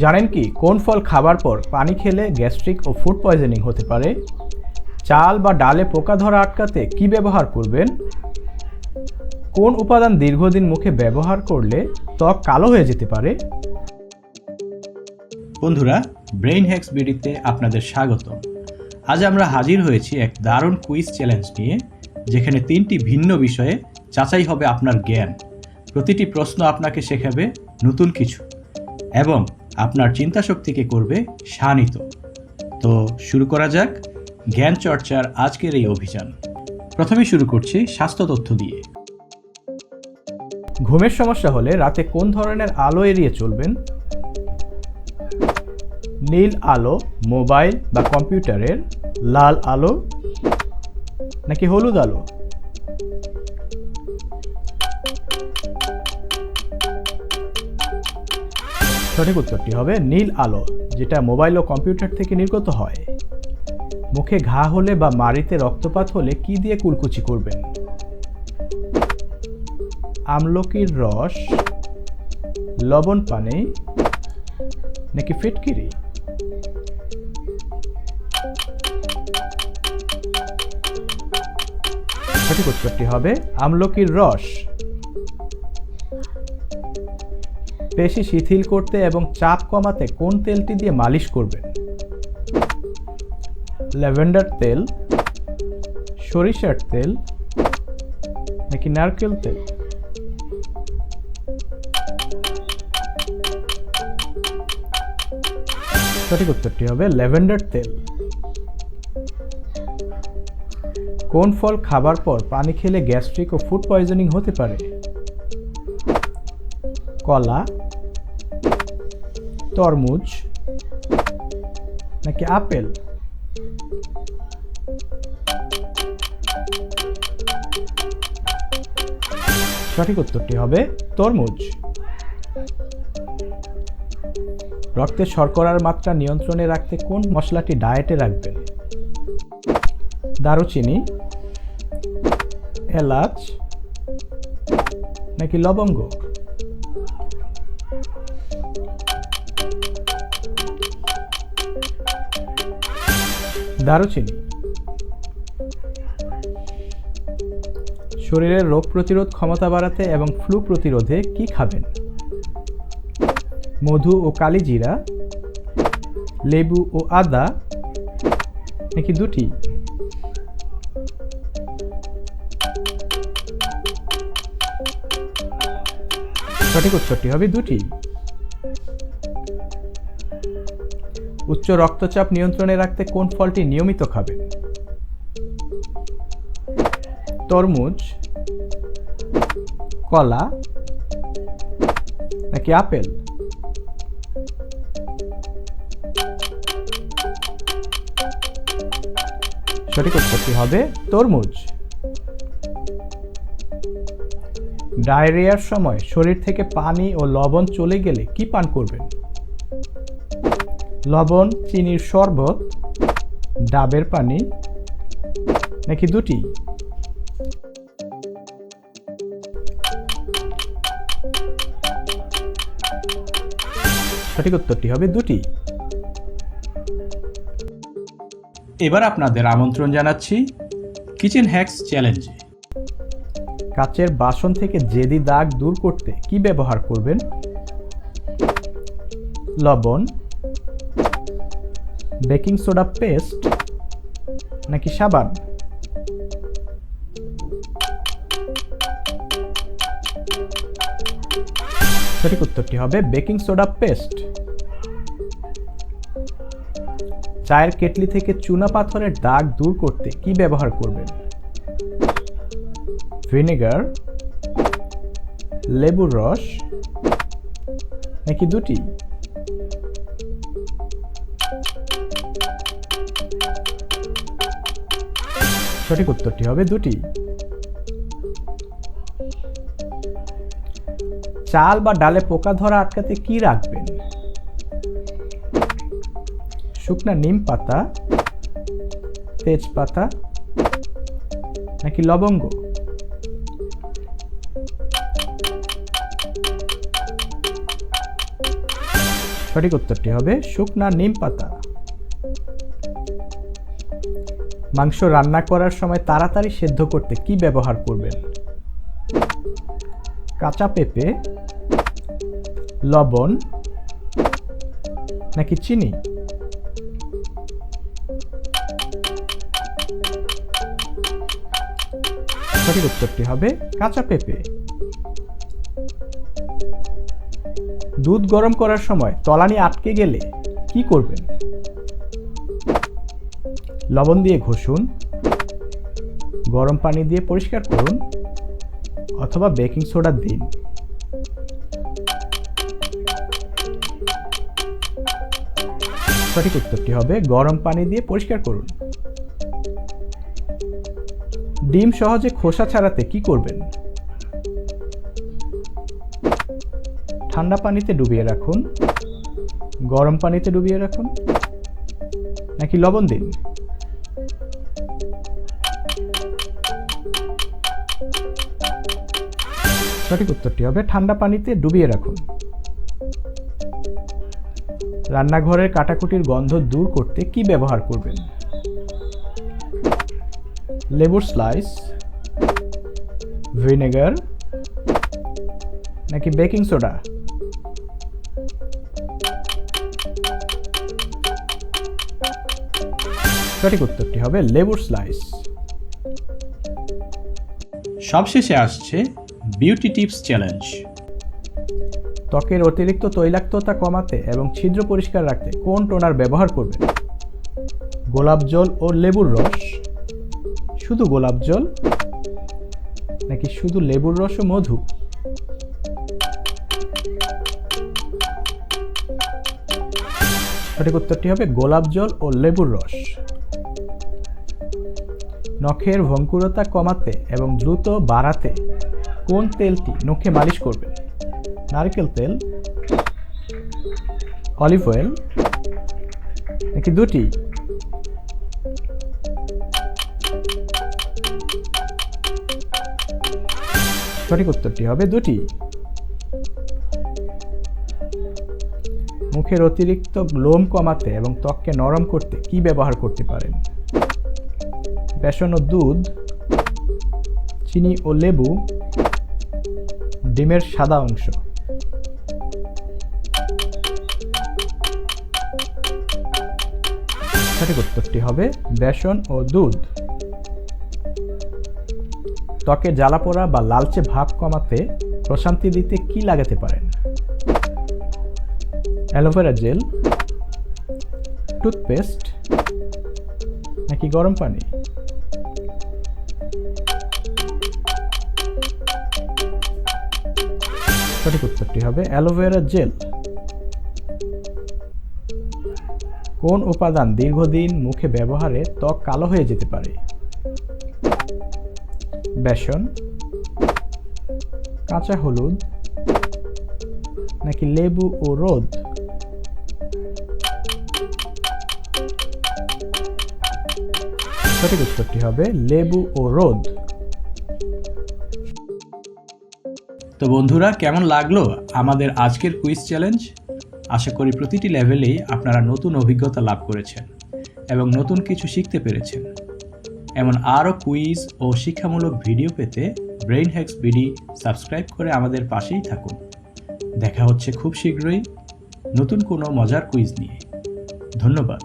জানেন কি, কোন ফল খাবার পর পানি খেলে গ্যাস্ট্রিক ও ফুড পয়জনিং হতে পারে? চাল বা ডালে পোকা ধরা আটকাতে কি ব্যবহার করবেন? কোন উপাদান দীর্ঘদিন মুখে ব্যবহার করলে ত্বক কালো হয়ে যেতে পারে? বন্ধুরা, ব্রেইন হ্যাক্স বিডিতে আপনাদের স্বাগত আজ আমরা হাজির হয়েছি এক দারুণ কুইজ চ্যালেঞ্জ নিয়ে, যেখানে তিনটি ভিন্ন বিষয়ে যাচাই হবে আপনার জ্ঞান। প্রতিটি প্রশ্ন আপনাকে শেখাবে নতুন কিছু। এবং আপনার চিন্তাশক্তিকে করবে শানিত। তো শুরু করা যাক জ্ঞান চর্চার আজকের এই অভিযান। প্রথমে শুরু করছি স্বাস্থ্য তথ্য দিয়ে। ঘুমের সমস্যা হলে রাতে কোন ধরনের আলো এড়িয়ে চলবেন? নীল আলো, মোবাইল বা কম্পিউটারের লাল আলো নাকি হলুদ আলো? সঠিক উত্তরটি হবে নীল আলো, যেটা মোবাইল ও কম্পিউটার থেকে নির্গত হয়। মুখে ঘা হলে বা মাড়িতে রক্তপাত হলে কি দিয়ে কুলকুচি করবেন? আমলকির রস, লবণ পানি, নাকি ফিটকিরি? সঠিক উত্তরটি হবে আমলকির রস। পেশি শিথিল করতে এবং চাপ কমাতে কোন তেলটি দিয়ে মালিশ করবেন? ল্যাভেন্ডার তেল, সরিষার তেল, নাকি নারকেল তেল? সঠিক উত্তরটি হবে ল্যাভেন্ডার তেল। কোন ফল খাবার পর পানি খেলে গ্যাস্ট্রিক ও ফুড পয়জনিং হতে পারে? কলা তরমুজ নাকি আপেল? সঠিক উত্তরটি হবে তরমুজ। রক্তে শর্করার মাত্রা নিয়ন্ত্রণে রাখতে কোন মশলাটি ডায়েটে রাখবেন? দারুচিনি, এলাচ নাকি লবঙ্গ? দারুচিনি। শরীরের রোগ প্রতিরোধ ক্ষমতা বাড়াতে এবং ফ্লু প্রতিরোধে কি খাবেন? মধু ও কালিজিরা লেবু ও আদা, নাকি দুটি? সঠিক উত্তরটি হবে দুটি। উচ্চ রক্তচাপ নিয়ন্ত্রণে রাখতে কোন ফলটি নিয়মিত খাবেন তরমুজ, কলা, নাকি আপেল? সঠিক উত্তরটি হবে তরমুজ। ডায়রিয়ার সময় শরীর থেকে পানি ও লবণ চলে গেলে কি পান করবেন? লবণ, চিনির শরবত, ডাবের পানি, নাকি দুটি? সঠিক উত্তরটি হবে দুটি। এবার আপনাদের আমন্ত্রণ জানাচ্ছি কিচেন হ্যাক্স চ্যালেঞ্জে। কাচের বাসন থেকে জেদি দাগ দূর করতে কি ব্যবহার করবেন? লবণ বেকিং সোডা পেস্ট নাকি সাবান? সঠিক উত্তরটি হবে বেকিং সোডা পেস্ট। চায়ের কেটলি থেকে চুনা পাথরের দাগ দূর করতে কি ব্যবহার করবেন? ভিনেগার, লেবুর রস নাকি দুটি? সঠিক উত্তরটি হবে দুটি। চাল বা ডালে পোকা ধরা আটকাতে কি রাখবেন? শুকনা নিম পাতা, তেজপাতা, নাকি লবঙ্গ? সঠিক উত্তরটি হবে শুকনা নিম পাতা। মাংস রান্না করার সময় তাড়াতাড়ি সেদ্ধ করতে কি ব্যবহার করবেন? কাঁচা পেঁপে, লবণ, নাকি চিনি? সঠিক উত্তরটি হবে কাঁচা পেঁপে। দুধ গরম করার সময় তলানি আটকে গেলে কি করবেন? লবণ দিয়ে ঘষুন, গরম পানি দিয়ে পরিষ্কার করুন, অথবা বেকিং সোডা দিন। সঠিক উত্তরটি হবে গরম পানি দিয়ে পরিষ্কার করুন। ডিম সহজে খোসা ছাড়াতে কি করবেন? ঠান্ডা পানিতে ডুবিয়ে রাখুন। গরম পানিতে ডুবিয়ে রাখুন। নাকি লবণ দিন? সঠিক উত্তরটি হবে ঠান্ডা পানিতে ডুবিয়ে রাখুন। রান্নাঘরের কাটাকুটির গন্ধ দূর করতে কি ব্যবহার করবেন? লেবুর স্লাইস, ভিনেগার, নাকি বেকিং সোডা? সঠিক উত্তরটি হবে লেবুর স্লাইস। সবশেষে আসছে বিউটি টিপস চ্যালেঞ্জ ত্বকের অতিরিক্ত তৈলাক্ততা কমাতে এবং ছিদ্র পরিষ্কার রাখতে কোন টোনার ব্যবহার করবেন? গোলাপ জল ও লেবুর রস। শুধু গোলাপ জল? নাকি শুধু লেবুর রস ও মধু? সঠিক উত্তরটি হবে গোলাপ জল ও লেবুর রস। নখের ভঙ্কুরতা কমাতে এবং দ্রুত বাড়াতে কোন তেলটি নখে মালিশ করবেন নারকেল তেল, অলিভ অয়েল, নাকি দুটি? সঠিক উত্তরটি হবে দুটি। মুখের অতিরিক্ত লোম কমাতে এবং ত্বককে নরম করতে কি ব্যবহার করতে পারেন? বেসন ও দুধ, চিনি ও লেবু ডিমের সাদা অংশ। সঠিক উত্তরটি হবে বেসন ও দুধ। ত্বকে জ্বালা পোড়া বা লালচে ভাব কমাতে প্রশান্তি দিতে কি লাগাতে পারেন? অ্যালোভেরা জেল, টুথপেস্ট নাকি গরম পানি? সঠিক উত্তরটি হবে অ্যালোভেরা জেল। কোন উপাদান দীর্ঘদিন মুখে ব্যবহারে ত্বক কালো হয়ে যেতে পারে? বেসন, কাঁচা হলুদ, নাকি লেবু ও রোদ? সঠিক উত্তরটি হবে লেবু ও রোদ। তো বন্ধুরা, কেমন লাগল আমাদের আজকের কুইজ চ্যালেঞ্জ আশা করি প্রতিটি লেভেলেই আপনারা নতুন অভিজ্ঞতা লাভ করেছেন এবং নতুন কিছু শিখতে পেরেছেন। এমন আরও কুইজ ও শিক্ষামূলক ভিডিও পেতে ব্রেইন হ্যাক্স বিডি সাবস্ক্রাইব করে আমাদের পাশেই থাকুন। দেখা হচ্ছে খুব শীঘ্রই নতুন কোনো মজার কুইজ নিয়ে। ধন্যবাদ।